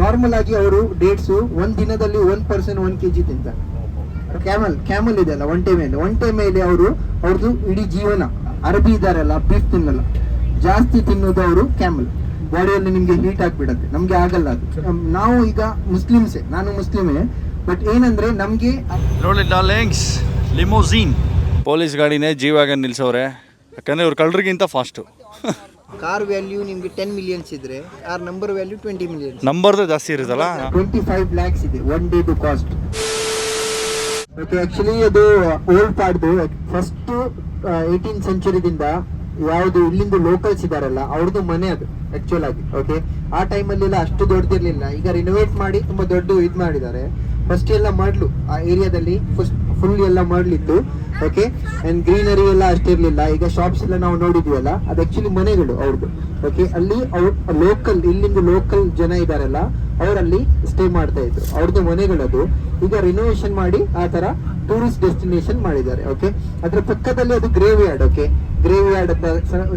Normal ಆಗಿ ಅವರು dates ಒಂದು ದಿನದಲ್ಲಿ ಒಂದ್ ಪರ್ಸೆಂಟ್ ಕೆ ಕೆಜಿ ತಿಂತಾರೆ. ಕ್ಯಾಮಲ್ ಕ್ಯಾಮಲ್ ಇದೆ ಅಲ್ಲ ಒಂಟೆ ಮೇಲೆ. ಒಂಟೆ ಮೇಲೆ ಅವರು ಅವ್ರದ್ದು ಇಡೀ ಜೀವನ ಅರಬಿ ಇದಾರಲ್ಲ ಬೀಫ್ ತಿನ್ನಲ್ಲ. ಜಾಸ್ತಿ ತಿನ್ನೋದು ಅವರು ಕ್ಯಾಮಲ್ ಬಾಡಿಯಲ್ಲಿ ನಿಮಗೆ ಹೀಟ್ ಆಗಿಬಿಡತ್ತೆ. ನಮಗೆ ಆಗಲ್ಲ ಅದು. ನಾವು ಈಗ ಮುಸ್ಲಿಮ್ಸೇ ನಾನು ಮುಸ್ಲಿಮೇ. ಬಟ್ ಏನಂದ್ರೆ ನಮಗೆ ನೋಡಿ ಡಾರ್ಲಿಂಗ್ಸ್ ಲಿಮೋಝೀನ್ ಪೊಲೀಸ್ ಗಾಡಿನೇ ಜೀವಾಗ ನಿಲ್ಸವ್ರೆ. ಯಾಕಂದ್ರೆ ಇವ್ರು ಕಳ್ಳರಿಗಿಂತ ಫಾಸ್ಟು ಕಾರ್ ವ್ಯಾಲ್ಯೂ ನಿಮ್ಗೆ ಟೆನ್ ಮಿಲಿಯನ್ಸ್ ಇದ್ರೆ car number value twenty millions ನಂಬರ್ದು ಜಾಸ್ತಿ ಇರುತ್ತಲ್ಲ? ಟ್ವೆಂಟಿ ಫೈವ್ ಲ್ಯಾಕ್ಸ್ ಇದೆ one day to cost okay actually ಅದು ಓಲ್ಡ್ ಪಾಡ್ದು ಫಸ್ಟ್ ಏಯ್ಟೀನ್ ಸೆಂಚುರಿದಿಂದ ಯಾವುದು ಇಲ್ಲಿಂದ ಲೋಕಲ್ಸ್ ಇದಾರಲ್ಲ ಅವ್ರದ್ದು ಮನೆ ಅದು ಆಕ್ಚುಲ್ ಆಗಿ ಓಕೆ ಆ ಟೈಮಲ್ಲೆಲ್ಲ ಅಷ್ಟು ದೊಡ್ಡದಿರ್ಲಿಲ್ಲ ಈಗ ರಿನೋವೇಟ್ ಮಾಡಿ ತುಂಬಾ ದೊಡ್ಡ ಇದು ಮಾಡಿದ್ದಾರೆ. ಫಸ್ಟ್ ಎಲ್ಲ ಮಾಡ್ಲು ಆ ಏರಿಯಾದಲ್ಲಿ ಫುಲ್ ಎಲ್ಲ ಮಾಡ್ಲಿತ್ತು ಓಕೆ ಅಂಡ್ ಗ್ರೀನರಿ ಎಲ್ಲ ಅಷ್ಟಿರ್ಲಿಲ್ಲ ಈಗ ಶಾಪ್ಸ್ ಎಲ್ಲ ನಾವು ನೋಡಿದ್ವಲ್ಲ, ಅದು ಆಕ್ಚುಲಿ ಮನೆಗಳು ಅವ್ರದ್ದು ಓಕೆ ಅಲ್ಲಿ ಅವ್ರ ಲೋಕಲ್ ಇಲ್ಲಿಂದ ಲೋಕಲ್ ಜನ ಇದಾರಲ್ಲ, ಅವರಲ್ಲಿ ಸ್ಟೇ ಮಾಡ್ತಾ ಇದ್ರು. ಅವ್ರದ್ದು ಮನೆಗಳದು. ಈಗ ರಿನೋವೇಷನ್ ಮಾಡಿ ಆ ತರ ಟೂರಿಸ್ಟ್ ಡೆಸ್ಟಿನೇಷನ್ ಮಾಡಿದ್ದಾರೆ ಓಕೆ ಅದ್ರ ಪಕ್ಕದಲ್ಲಿ ಅದು graveyard okay graveyard ಅಂತ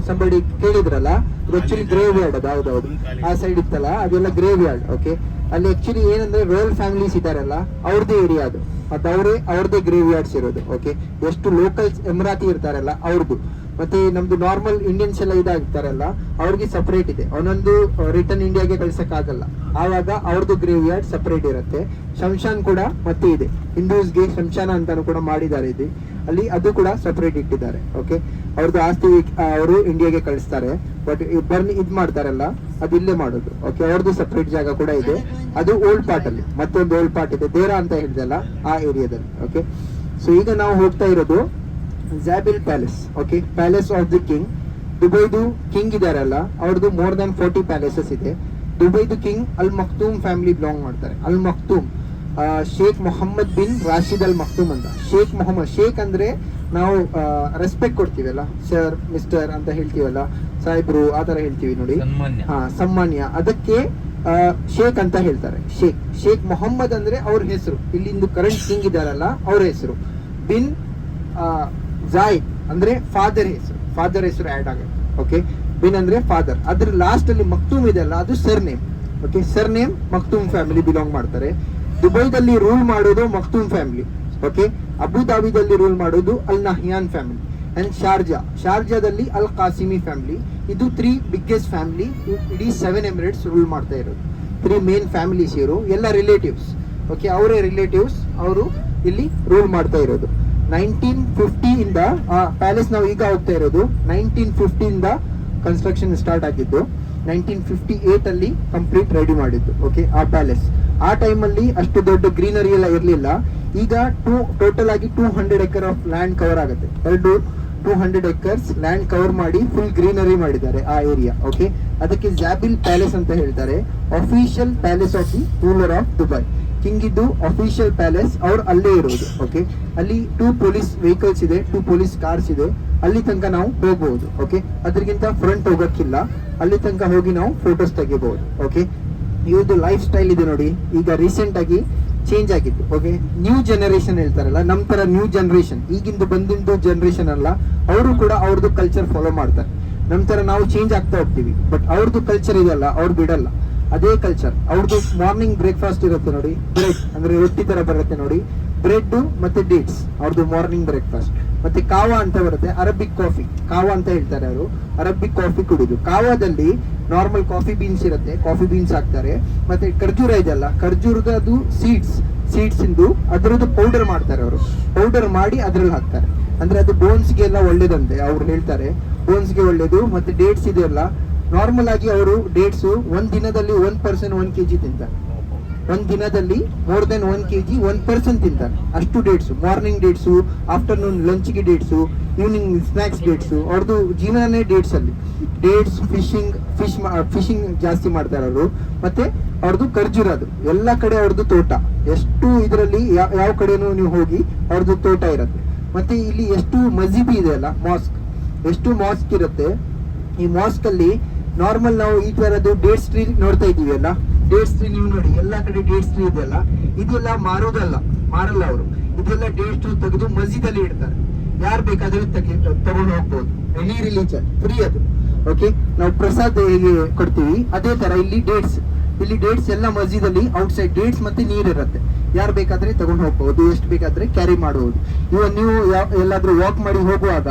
ಸಂಬಡಿ ಕೇಳಿದ್ರಲ್ಲ ಇದು. ಆಕ್ಚುಲಿ ಗ್ರೇವ್ ಯಾರ್ಡ್ ಅದು ಹೌದೌದು ಆ ಸೈಡ್ ಇತ್ತಲ್ಲ ಅದೆಲ್ಲ ಗ್ರೇವ್ ಯಾರ್ಡ್ ಓಕೆ ಅಲ್ಲಿ ಆಕ್ಚುಲಿ ಏನಂದ್ರೆ ರಾಯಲ್ ಫ್ಯಾಮಿಲೀಸ್ ಇದಾರಲ್ಲ ಅವ್ರದೇ ಏರಿಯಾ ಅದು. ಮತ್ತೆ ಅವರೇ ಅವ್ರದೇ ಗ್ರೇವ್ ಯಾರ್ಡ್ಸ್ ಇರೋದು ಓಕೆ ಎಷ್ಟು ಲೋಕಲ್ಸ್ ಎಮರಾತಿ ಇರ್ತಾರಲ್ಲ ಅವ್ರದ್ದು ಮತ್ತೆ ನಮ್ದು ನಾರ್ಮಲ್ ಇಂಡಿಯನ್ಸ್ ಎಲ್ಲ ಇದಾಗ್ತಾರಲ್ಲ, ಅವ್ರಿಗೆ ಸಪರೇಟ್ ಇದೆ. ಅವನೊಂದು ರಿಟರ್ನ್ ಇಂಡಿಯಾಗೆ ಕಳ್ಸಕ್ ಆಗಲ್ಲ ಆವಾಗ ಅವ್ರದ್ದು ಗ್ರೇವ್ ಯಾರ್ಡ್ ಸಪರೇಟ್ ಇರುತ್ತೆ. ಶಂಶಾನ್ ಕೂಡ ಮತ್ತೆ ಇದೆ. ಹಿಂದೂಸ್ಗೆ ಶಂಶಾನ ಅಂತಾನು ಕೂಡ ಮಾಡಿದ್ದಾರೆ ಇದೆ ಅಲ್ಲಿ ಅದು ಕೂಡ ಸಪರೇಟ್ ಇಟ್ಟಿದ್ದಾರೆ ಓಕೆ ಅವ್ರದ್ದು ಆಸ್ತಿ ಅವರು ಇಂಡಿಯಾಗೆ ಕಳಿಸ್ತಾರೆ. ಬಟ್ ಬರ್ನ್ ಇದು ಮಾಡ್ತಾರಲ್ಲ, ಅದು ಇಲ್ಲೇ ಮಾಡೋದು ಓಕೆ ಅವ್ರದ್ದು ಸಪ್ರೇಟ್ ಜಾಗ ಕೂಡ ಇದೆ. ಅದು ಓಲ್ಡ್ ಪಾರ್ಟ್ ಅಲ್ಲಿ, ಮತ್ತೊಂದು ಓಲ್ಡ್ ಪಾರ್ಟ್ ಇದೆ. ದೇರಾ ಅಂತ ಹೇಳಿದಲ್ಲ, ಆ ಏರಿಯಾದಲ್ಲಿ ಓಕೆ ಸೊ ಈಗ ನಾವು ಹೋಗ್ತಾ ಇರೋದು Zabeel palace okay palace of the king ದುಬೈದು king ಇದಾರಲ್ಲ ಅವ್ರದ್ದು ಮೋರ್ ದನ್ ಫೋರ್ಟಿ ಪ್ಯಾಲೇಸಸ್ ಇದೆ. ದುಬೈದು ಕಿಂಗ್ ಅಲ್ ಮಖ್ತೂಮ್ ಫ್ಯಾಮಿಲಿ ಬಿಲಾಂಗ್ ಮಾಡ್ತಾರೆ. Al Maktoum Sheikh Mohammed bin Rashid Al Maktoum ಅಂತ. ಶೇಖ್ ಮೊಹಮ್ಮದ್ ಶೇಖ್ ಅಂದ್ರೆ ನಾವು ರೆಸ್ಪೆಕ್ಟ್ ಕೊಡ್ತೀವಲ್ಲ? ಸರ್ ಮಿಸ್ಟರ್ ಅಂತ ಹೇಳ್ತೀವಲ್ಲ? ಸಾಹೇಬ್ರು ಆ ತರ ಹೇಳ್ತೀವಿ ನೋಡಿ. ಹಾ ಸಮಾನ್ಯ ಅದಕ್ಕೆ ಶೇಖ್ ಅಂತ ಹೇಳ್ತಾರೆ. ಶೇಖ್ ಶೇಖ್ ಮೊಹಮ್ಮದ್ ಅಂದ್ರೆ ಅವ್ರ ಹೆಸರು. ಇಲ್ಲಿಂದು ಕರೆಂಟ್ ಕಿಂಗ್ ಇದಾರಲ್ಲ ಅವ್ರ ಹೆಸರು. ಬಿನ್ ಜಾಯ್ ಅಂದ್ರೆ ಫಾದರ್ ಹೆಸರು. ಫಾದರ್ ಹೆಸರು ಆಡ್ ಆಗುತ್ತೆ. ಓಕೆ ಬಿನ್ ಅಂದ್ರೆ ಫಾದರ್ ಅದ್ರ ಲಾಸ್ಟ್ ಅಲ್ಲಿ ಮಕ್ತೂಮ್ ಇದೆಯಲ್ಲ ಅದು surname okay surname Maktoum family belong ಮಾಡ್ತಾರೆ. ದುಬೈದಲ್ಲಿ ರೂಲ್ ಮಾಡೋದು ಮಕ್ತೂಮ್ ಫ್ಯಾಮಿಲಿ ಓಕೆ ಅಬುದಾಬಿದಲ್ಲಿ ರೂಲ್ ಮಾಡೋದು Al Nahyan family and Sharjah ಶಾರ್ಜಾದಲ್ಲಿ Al Qasimi family ಇದು ತ್ರೀ ಬಿಗ್ಗೆಸ್ಟ್ ಫ್ಯಾಮಿಲಿ ಇಡೀ ಸೆವೆನ್ ಎಮಿರೇಟ್ಸ್ ರೂಲ್ ಮಾಡ್ತಾ ಇರೋದು. ತ್ರೀ ಮೇನ್ ಫ್ಯಾಮಿಲೀಸ್ ಇರೋ ಎಲ್ಲ ರಿಲೇಟಿವ್ಸ್ ಓಕೆ ಅವರೇ ರಿಲೇಟಿವ್ಸ್ ಅವರು ಇಲ್ಲಿ ರೂಲ್ ಮಾಡ್ತಾ ಇರೋದು. ನೈನ್ಟೀನ್ ಫಿಫ್ಟಿಯಿಂದ ಪ್ಯಾಲೇಸ್ ನಾವು ಈಗ ಹೋಗ್ತಾ ಇರೋದು, ನೈನ್ಟೀನ್ ಫಿಫ್ಟಿಯಿಂದ ಕನ್ಸ್ಟ್ರಕ್ಷನ್ ಸ್ಟಾರ್ಟ್ ಆಗಿದ್ದು, ನೈನ್ಟೀನ್ ಫಿಫ್ಟಿ ಏಟ್ ಅಲ್ಲಿ ಕಂಪ್ಲೀಟ್ ರೆಡಿ ಮಾಡಿದ್ದು ಓಕೆ ಆ ಪ್ಯಾಲೇಸ್ ಆ ಟೈಮಲ್ಲಿ ಅಷ್ಟು ದೊಡ್ಡ ಗ್ರೀನರಿ ಎಲ್ಲ ಇರಲಿಲ್ಲ. ಈಗ ಟೂ ಟೋಟಲ್ ಆಗಿ two hundred acre of land cover ಆಗುತ್ತೆ. ಎರಡು two hundred acres land cover ಮಾಡಿ ಫುಲ್ ಗ್ರೀನರಿ ಮಾಡಿದ್ದಾರೆ ಆ ಏರಿಯಾ ಓಕೆ ಅದಕ್ಕೆ ಜಾಬಿಲ್ ಪ್ಯಾಲೇಸ್ ಅಂತ ಹೇಳ್ತಾರೆ official palace of the ruler of Dubai king ಇದ್ದು ಅಫಿಷಿಯಲ್ ಪ್ಯಾಲೇಸ್ ಅವ್ರು ಅಲ್ಲೇ ಇರೋದು ಓಕೆ ಅಲ್ಲಿ ಟೂ ಪೊಲೀಸ್ ವೆಹಿಕಲ್ಸ್ ಇದೆ ಟೂ ಪೊಲೀಸ್ ಕಾರ್ಸ್ ಇದೆ. ಅಲ್ಲಿ ತನಕ ನಾವು ಹೋಗಬಹುದು ಓಕೆ ಅದ್ರಗಿಂತ ಫ್ರಂಟ್ ಹೋಗಕ್ಕಿಲ್ಲ. ಅಲ್ಲಿ ತನಕ ಹೋಗಿ ನಾವು ಫೋಟೋಸ್ ತೆಗಿಬಹುದು ಓಕೆ ಇವ್ರದ್ದು ಲೈಫ್ ಸ್ಟೈಲ್ ಇದೆ ನೋಡಿ. ಈಗ ರೀಸೆಂಟ್ ಆಗಿ ಚೇಂಜ್ ಆಗಿತ್ತು ಓಕೆ ನ್ಯೂ ಜನರೇಷನ್ ಹೇಳ್ತಾರಲ್ಲ ನಮ್ಮ ತರ ನ್ಯೂ ಜನರೇಷನ್ ಈಗಿಂದು ಬಂದಿದ್ದು ಜನರೇಷನ್ ಅಲ್ಲ. ಅವರು ಕೂಡ ಅವ್ರದ್ದು ಕಲ್ಚರ್ ಫಾಲೋ ಮಾಡ್ತಾರೆ. ನಮ್ಮ ತರ ನಾವು ಚೇಂಜ್ ಆಗ್ತಾ ಹೋಗ್ತೀವಿ. ಬಟ್ ಅವ್ರದ್ದು ಕಲ್ಚರ್ ಇದೆಯಲ್ಲ, ಅವ್ರು ಬಿಡಲ್ಲ. ಅದೇ ಕಲ್ಚರ್ ಅವ್ರದ್ದು ಮಾರ್ನಿಂಗ್ ಬ್ರೇಕ್ಫಾಸ್ಟ್ ಇರುತ್ತೆ ನೋಡಿ. ಬ್ರೆಡ್ ಅಂದ್ರೆ ರೊಟ್ಟಿ ತರ ಬರುತ್ತೆ ನೋಡಿ. ಬ್ರೆಡ್ ಮತ್ತೆ ಡೇಟ್ಸ್ ಅವ್ರದ್ದು ಮಾರ್ನಿಂಗ್ ಬ್ರೇಕ್ಫಾಸ್ಟ್ ಮತ್ತೆ ಕಾವಾ ಅಂತ ಬರುತ್ತೆ ಅರಬಿಕ್ ಕಾಫಿ ಕಾವಾ ಅಂತ ಹೇಳ್ತಾರೆ ಅವರು. ಅರಬಿಕ್ ಕಾಫಿ ಕುಡಿದು. ಕಾವಾದಲ್ಲಿ ನಾರ್ಮಲ್ ಕಾಫಿ ಬೀನ್ಸ್ ಇರುತ್ತೆ. ಕಾಫಿ ಬೀನ್ಸ್ ಹಾಕ್ತಾರೆ. ಮತ್ತೆ ಖರ್ಜೂರ ಇದೆಯಲ್ಲ, ಖರ್ಜೂರದ ಅದು ಸೀಡ್ಸ್ ಸೀಡ್ಸ್ ಇಂದು ಅದರದ್ದು ಪೌಡರ್ ಮಾಡ್ತಾರೆ ಅವರು. ಪೌಡರ್ ಮಾಡಿ ಅದ್ರಲ್ಲಿ ಹಾಕ್ತಾರೆ. ಅಂದ್ರೆ ಅದು ಬೋನ್ಸ್ಗೆಲ್ಲ ಒಳ್ಳೇದಂತೆ. ಅವ್ರು ಹೇಳ್ತಾರೆ ಬೋನ್ಸ್ಗೆ ಒಳ್ಳೇದು, ಮತ್ತೆ ಡೇಟ್ಸ್ ಇದೆಯಲ್ಲ ನಾರ್ಮಲ್ ಆಗಿ ಅವರು ಡೇಟ್ಸ್ ಒಂದ್ ದಿನದಲ್ಲಿ ಒಂದ್ ಪರ್ಸೆಂಟ್ ಒನ್ ಕೆಜಿ ತಿಂತಾರೆ. ಒಂದ್ ದಿನದಲ್ಲಿ more then one K G one person ತಿಂತಾರೆ. ಅಷ್ಟು ಡೇಟ್ಸ್ ಮಾರ್ನಿಂಗ್ ಡೇಟ್ಸು ಆಫ್ಟರ್ನೂನ್ ಲಂಚ್ಗೆ ಡೇಟ್ಸು ಈವ್ನಿಂಗ್ ಸ್ನಾಕ್ಸ್ ಡೇಟ್ಸು ಅವ್ರದ್ದು ಜೀವನನೇ ಡೇಟ್ಸ್ ಅಲ್ಲಿ. ಡೇಟ್ಸ್ ಫಿಶಿಂಗ್ ಫಿಶ್ ಫಿಶಿಂಗ್ ಜಾಸ್ತಿ ಮಾಡ್ತಾರೆ ಅವರು. ಮತ್ತೆ ಅವ್ರದ್ದು ಖರ್ಜೂರ ಅದು ಎಲ್ಲ ಕಡೆ ಅವ್ರದ್ದು ತೋಟ. ಎಷ್ಟು ಇದರಲ್ಲಿ ಯಾವ ಕಡೆನೂ ನೀವು ಹೋಗಿ ಅವ್ರದ್ದು ತೋಟ ಇರುತ್ತೆ. ಮತ್ತೆ ಇಲ್ಲಿ ಎಷ್ಟು ಮಸೀದಿ ಇದೆ ಅಲ್ಲ ಮಾಸ್ಕ್ ಎಷ್ಟು ಮಾಸ್ಕ್ ಇರುತ್ತೆ. ಈ ಮಾಸ್ಕ್ ಅಲ್ಲಿ ನಾರ್ಮಲ್ ನಾವು ಈ ತರದ್ದು ಡೇಟ್ಸ್ ಟ್ರೀ ನೋಡ್ತಾ ಇದ್ದೀವಿ ಅಲ್ಲ? ಡೇಟ್ಸ್ ಟ್ರೀ ನೀವು ನೋಡಿ, ಎಲ್ಲಾ ಕಡೆ ಡೇಟ್ಸ್ ಟ್ರೀ ಇದೆಯಲ್ಲ ಇದೆಲ್ಲ ಮಾರೋದಲ್ಲ, ಮಾರಲ್ಲ ಅವರು. ಇದೆಲ್ಲ ಡೇಟ್ಸ್ ತೆಗೆದು ಮಸ್ಜಿದಲ್ಲಿ ಇಡ್ತಾರೆ. ಯಾರು ಬೇಕಾದರೂ ತೆಗಿ, ತಗೊಂಡು ಹೋಗ್ಬೋದು. ಎನಿ ರಿಲೀಜನ್ ಫ್ರೀ ಅದು. ಓಕೆ ನಾವು ಪ್ರಸಾದ್ ಹೇಗೆ ಕೊಡ್ತೀವಿ? ಅದೇ ತರ ಇಲ್ಲಿ ಡೇಟ್ಸ್ ಇಲ್ಲಿ ಡೇಟ್ಸ್ ಎಲ್ಲ ಮಸ್ಜಿದಲ್ಲಿ ಔಟ್ಸೈಡ್ ಡೇಟ್ಸ್ ಮತ್ತೆ ನೀರ್ ಇರುತ್ತೆ ಯಾರು ಬೇಕಾದ್ರೆ ತಗೊಂಡು ಹೋಗ್ಬಹುದು ಎಷ್ಟು ಬೇಕಾದ್ರೆ ಕ್ಯಾರಿ ಮಾಡಬಹುದು ಇವಾಗ ನೀವು ಎಲ್ಲಾದ್ರೂ ವಾಕ್ ಮಾಡಿ ಹೋಗುವಾಗ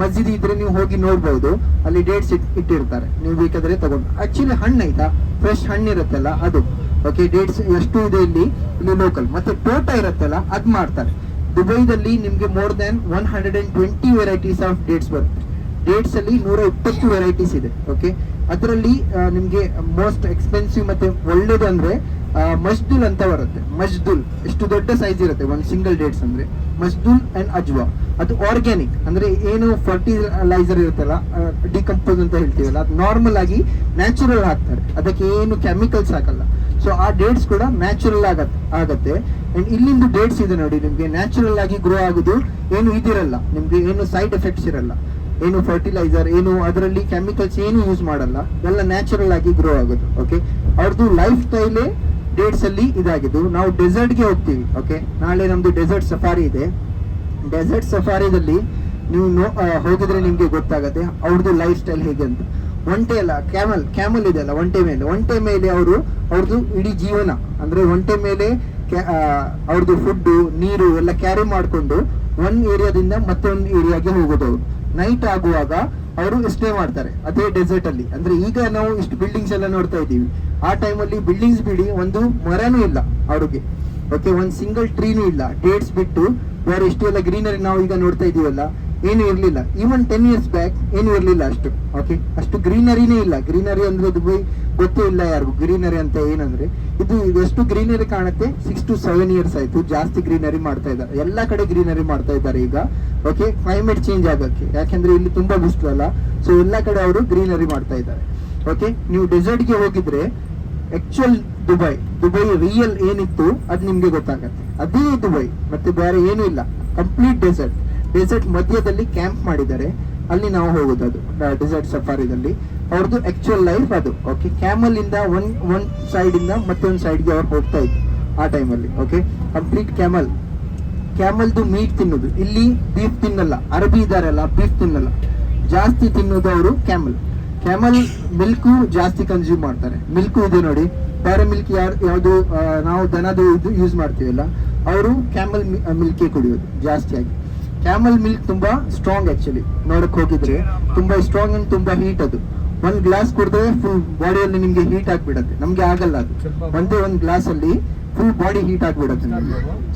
ಮಸ್ಜಿದ್ ಇದ್ರೆ ನೀವು ಹೋಗಿ ನೋಡ್ಬೋದು. ಅಲ್ಲಿ ಡೇಟ್ಸ್ ಇಟ್ಟಿರ್ತಾರೆ. ನೀವು ಬೇಕಾದ್ರೆ ತಗೊಂಡು ಆಕ್ಚುಲಿ ಹಣ್ಣು ಆಯ್ತಾ? ಫ್ರೆಶ್ ಹಣ್ಣು ಇರುತ್ತಲ್ಲ ಅದು. ಓಕೆ ಡೇಟ್ಸ್ ಎಷ್ಟು ಇದೆ ಇಲ್ಲಿ. ಇಲ್ಲಿ ಲೋಕಲ್ ಮತ್ತೆ ತೋಟ ಇರುತ್ತಲ್ಲ, ಅದು ಮಾಡ್ತಾರೆ. ದುಬೈದಲ್ಲಿ ನಿಮ್ಗೆ more than one hundred and twenty varieties of dates ಬರುತ್ತೆ. ಡೇಟ್ಸ್ ಅಲ್ಲಿ ನೂರ ಇಪ್ಪತ್ತು ವೆರೈಟೀಸ್ ಇದೆ. ಓಕೆ ಅದರಲ್ಲಿ ನಿಮ್ಗೆ ಮೋಸ್ಟ್ ಎಕ್ಸ್ಪೆನ್ಸಿವ್ ಮತ್ತೆ ಒಳ್ಳೇದು ಅಂದ್ರೆ ಮಜ್ದುಲ್ ಅಂತ ಬರುತ್ತೆ. ಮಜ್ದುಲ್. ಎಷ್ಟು ದೊಡ್ಡ ಸೈಜ್ ಇರುತ್ತೆ. ಒಂದು ಸಿಂಗಲ್ ಡೇಟ್ಸ್ ಅಂದ್ರೆ. Medjool and Ajwa. ಅದು ಆರ್ಗ್ಯಾನಿಕ್ ಅಂದ್ರೆ ಏನು ಫರ್ಟಿಲೈಸರ್ ಇರುತ್ತಲ್ಲ ಡಿಕಂಪೋಸ್ ಅಂತ ಹೇಳ್ತೀವಲ್ಲ, ಅದು ನಾರ್ಮಲ್ ಆಗಿ ನ್ಯಾಚುರಲ್ ಹಾಕ್ತಾರೆ ಅದಕ್ಕೆ ಏನು ಕೆಮಿಕಲ್ಸ್ ಹಾಕಲ್ಲ. ಸೊ ಆ ಡೇಟ್ಸ್ ಕೂಡ ನ್ಯಾಚುರಲ್ ಆಗತ್ತೆ ಆಗತ್ತೆ. ಅಂಡ್ ಇಲ್ಲಿಂದ ಡೇಟ್ಸ್ ಇದೆ ನೋಡಿ, ನಿಮಗೆ ನ್ಯಾಚುರಲ್ ಆಗಿ ಗ್ರೋ ಆಗುದು ಏನು ಇದಿರಲ್ಲ. ನಿಮಗೆ ಏನು ಸೈಡ್ ಎಫೆಕ್ಟ್ಸ್ ಇರಲ್ಲ. ಏನು ಫರ್ಟಿಲೈಸರ್ ಏನು ಅದರಲ್ಲಿ ಕೆಮಿಕಲ್ಸ್ ಏನು ಯೂಸ್ ಮಾಡಲ್ಲ. ಎಲ್ಲ ನ್ಯಾಚುರಲ್ ಆಗಿ ಗ್ರೋ ಆಗೋದು ಓಕೆ ಅವ್ರದ್ದು ಲೈಫ್ ಸ್ಟೈಲ್ ಡೇಟ್ಸ್ ಅಲ್ಲಿ ಇದಾಗಿದ್ದು. ನಾವು ಡೆಸರ್ಟ್ಗೆ ಹೋಗ್ತೀವಿ ಓಕೆ ನಾಳೆ ನಮ್ದು ಡೆಸರ್ಟ್ ಸಫಾರಿ ಇದೆ. ಡೆಸರ್ಟ್ ಸಫಾರಿದಲ್ಲಿ ನೀವು ನೋ ಹೋಗಿದ್ರೆ ನಿಮಗೆ ಗೊತ್ತಾಗತ್ತೆ ಅವ್ರದ್ದು ಲೈಫ್ ಸ್ಟೈಲ್ ಹೇಗೆ ಅಂತ. ಒಂಟೆ ಅಲ್ಲ ಕ್ಯಾಮಲ್ ಕ್ಯಾಮಲ್ ಇದೆ ಅಲ್ಲ ಒಂಟೆ ಮೇಲೆ. ಒಂಟೆ ಮೇಲೆ ಅವರು ಅವ್ರದ್ದು ಇಡೀ ಜೀವನ. ಅಂದ್ರೆ ಒಂಟೆ ಮೇಲೆ ಅವ್ರದ್ದು ಫುಡ್ಡು ನೀರು ಎಲ್ಲ ಕ್ಯಾರಿ ಮಾಡಿಕೊಂಡು ಒನ್ ಏರಿಯಾದಿಂದ ಮತ್ತೊಂದು ಏರಿಯಾಗೆ ಹೋಗೋದು ಅವರು. ನೈಟ್ ಆಗುವಾಗ ಅವರು ಸ್ಟೇ ಮಾಡ್ತಾರೆ, ಅದೇ ಡೆಸರ್ಟ್ ಅಲ್ಲಿ. ಅಂದ್ರೆ ಈಗ ನಾವು ಇಷ್ಟು ಬಿಲ್ಡಿಂಗ್ಸ್ ಎಲ್ಲ ನೋಡ್ತಾ ಇದ್ದೀವಿ. ಆ ಟೈಮಲ್ಲಿ ಬಿಲ್ಡಿಂಗ್ಸ್ ಬಿಡಿ ಒಂದು ಮರನೂ ಇಲ್ಲ ಅವ್ರಿಗೆ. ಓಕೆ ಒಂದ್ ಸಿಂಗಲ್ ಟ್ರೀನೂ ಇಲ್ಲ. ಡೇಟ್ಸ್ ಬಿಟ್ಟು ಬೇರೆ ಇಷ್ಟು ಎಲ್ಲ ಗ್ರೀನರಿ ನಾವು ಈಗ ನೋಡ್ತಾ ಇದೀವಲ್ಲ, ಏನು ಇರಲಿಲ್ಲ. ಈವನ್ ಟೆನ್ ಇಯರ್ಸ್ ಬ್ಯಾಕ್ ಏನು ಇರಲಿಲ್ಲ ಅಷ್ಟು. ಓಕೆ ಅಷ್ಟು ಗ್ರೀನರಿನೇ ಇಲ್ಲ. ಗ್ರೀನರಿ ಅಂದ್ರೆ ದುಬೈ ಗೊತ್ತೇ ಇಲ್ಲ ಯಾರಿಗೂ. ಗ್ರೀನರಿ ಅಂತ ಏನಂದ್ರೆ, ಇದು ಎಷ್ಟು ಗ್ರೀನರಿ ಕಾಣುತ್ತೆ? ಸಿಕ್ಸ್ ಟು ಸೆವೆನ್ ಇಯರ್ಸ್ ಆಯ್ತು. ಜಾಸ್ತಿ ಗ್ರೀನರಿ ಮಾಡ್ತಾ ಇದ್ದಾರೆ. ಎಲ್ಲಾ ಕಡೆ ಗ್ರೀನರಿ ಮಾಡ್ತಾ ಇದ್ದಾರೆ ಈಗ. ಓಕೆ ಕ್ಲೈಮೇಟ್ ಚೇಂಜ್ ಆಗಕ್ಕೆ. ಯಾಕೆಂದ್ರೆ ಇಲ್ಲಿ ತುಂಬಾ ಬಿಸಿಲು ಅಲ್ಲ. ಸೊ ಎಲ್ಲಾ ಕಡೆ ಅವರು ಗ್ರೀನರಿ ಮಾಡ್ತಾ ಇದ್ದಾರೆ. ಓಕೆ ನೀವು ಡೆಸರ್ಟ್ಗೆ ಹೋಗಿದ್ರೆ ಆಕ್ಚುಯಲ್ ದುಬೈ ದುಬೈ ರಿಯಲ್ ಏನಿತ್ತು, ಅದು ನಿಮಗೆ ಗೊತ್ತಾಗತ್ತೆ. ಅದೇ ದುಬೈ ಮತ್ತೆ ಬೇರೆ ಏನೂ ಇಲ್ಲ. ಕಂಪ್ಲೀಟ್ ಡೆಸರ್ಟ್ ಡೆಸರ್ಟ್ ಮಧ್ಯದಲ್ಲಿ ಕ್ಯಾಂಪ್ ಮಾಡಿದ್ದಾರೆ. ಅಲ್ಲಿ ನಾವು ಹೋಗೋದು ಅದು ಡೆಸರ್ಟ್ ಸಫಾರಿದಲ್ಲಿ ಅವ್ರದ್ದು ಆಕ್ಚುಯಲ್ ಲೈಫ್ ಅದು ಓಕೆ ಕ್ಯಾಮಲ್ ಇಂದ ಒನ್ ಒನ್ ಸೈಡ್ ಇಂದ ಮತ್ತೊಂದು ಸೈಡ್ಗೆ ಅವ್ರು ಹೋಗ್ತಾ ಇದ್ರು, ಆ ಟೈಮಲ್ಲಿ ಓಕೆ ಕಂಪ್ಲೀಟ್ ಕ್ಯಾಮಲ್ ಕ್ಯಾಮಲ್ದು ಮೀಟ್ ತಿನ್ನೋದು. ಇಲ್ಲಿ ಬೀಫ್ ತಿನ್ನಲ್ಲ, ಅರಬಿ ಇದಾರಲ್ಲ ಬೀಫ್ ತಿನ್ನಲ್ಲ. ಜಾಸ್ತಿ ತಿನ್ನೋದು ಅವರು ಕ್ಯಾಮಲ್ ಕ್ಯಾಮಲ್ ಮಿಲ್ಕು ಜಾಸ್ತಿ ಕನ್ಸ್ಯೂಮ್ ಮಾಡ್ತಾರೆ. ಮಿಲ್ಕು ಇದೆ ನೋಡಿ. ಬೇರೆ ಮಿಲ್ಕ್ ಯಾರು ಯಾವುದು ನಾವು ದನದು ಇದು ಯೂಸ್ ಮಾಡ್ತೀವಲ್ಲ, ಅವರು ಕ್ಯಾಮಲ್ ಮಿಲ್ಕೇ ಕುಡಿಯೋದು ಜಾಸ್ತಿಯಾಗಿ ಕ್ಯಾಮಲ್ ಮಿಲ್ಕ್ ತುಂಬಾ ಸ್ಟ್ರಾಂಗ್ ಆಕ್ಚುಲಿ ನೋಡಕ್ ಹೋಗಿದ್ರೆ, ತುಂಬಾ ಸ್ಟ್ರಾಂಗ್ ಅಂಡ್ ತುಂಬಾ ಹೀಟ್ ಅದು. ಒಂದ್ ಗ್ಲಾಸ್ ಕುಡಿದ್ರೆ ಫುಲ್ ಬಾಡಿಯಲ್ಲಿ ನಿಮ್ಗೆ ಹೀಟ್ ಆಗ್ಬಿಡತ್ತೆ. ನಮ್ಗೆ ಆಗಲ್ಲ ಅದು. ಒಂದೇ ಒಂದ್ ಗ್ಲಾಸ್ ಅಲ್ಲಿ ಫುಲ್ ಬಾಡಿ ಹೀಟ್ ಆಗ್ಬಿಡುತ್ತೆ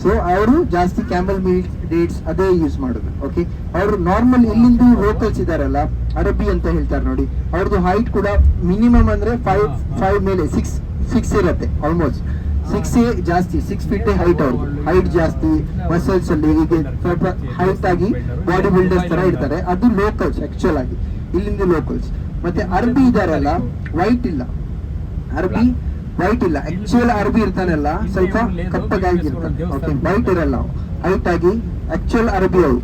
ಸೊ ಅವರು ಜಾಸ್ತಿ ಕ್ಯಾಮಲ್ ಮಿಲ್ಕ್ ಡೇಟ್ಸ್ ಅದೇ ಯೂಸ್ ಮಾಡೋದು ಓಕೆ ಅವರು ನಾರ್ಮಲ್ ಇಲ್ಲಿಂದ ಲೋಕಲ್ಸ್ ಇದಾರಲ್ಲ ಅರಬ್ಬಿ ಅಂತ ಹೇಳ್ತಾರೆ ನೋಡಿ. ಅವ್ರದ್ದು ಹೈಟ್ ಕೂಡ ಮಿನಿಮಮ್ ಅಂದ್ರೆ ಫೈವ್ ಫೈವ್ ಮೇಲೆ ಸಿಕ್ಸ್ ಸಿಕ್ಸ್ ಇರತ್ತೆ ಆಲ್ಮೋಸ್ಟ್ ಸಿಕ್ಸ್ ಜಾಸ್ತಿ ಸಿಕ್ಸ್ ಫೀಟ್ ಹೈಟ್ ಅವ್ರದ್ದು ಹೈಟ್ ಜಾಸ್ತಿ ಮಸಲ್ಸ್ ಅಲ್ಲಿ ಹೀಗೆ ಸ್ವಲ್ಪ ಹೈಟ್ ಆಗಿ ಬಾಡಿ ಬಿಲ್ಡರ್ಸ್ ತರ ಇರ್ತಾರೆ. ಅದು ಲೋಕಲ್ಸ್ ಆಕ್ಚುಲ್ ಆಗಿ. ಇಲ್ಲಿಂದ ಲೋಕಲ್ಸ್ ಮತ್ತೆ ಅರ್ಬಿ ಇದಾರಲ್ಲ ವೈಟ್ ಇಲ್ಲ. ಅರ್ಬಿ ವೈಟ್ ಇಲ್ಲ. ಆಕ್ಚುಯಲ್ ಅರ್ಬಿ ಇರ್ತಾನಲ್ಲ, ಸ್ವಲ್ಪ ಕಪ್ಪಗಾಗಿರ್ತಾನೆ. ವೈಟ್ ಇರಲ್ಲ ಹೈಟ್ ಆಗಿ ಆಕ್ಚುಯಲ್ ಅರಬಿ ಅವು.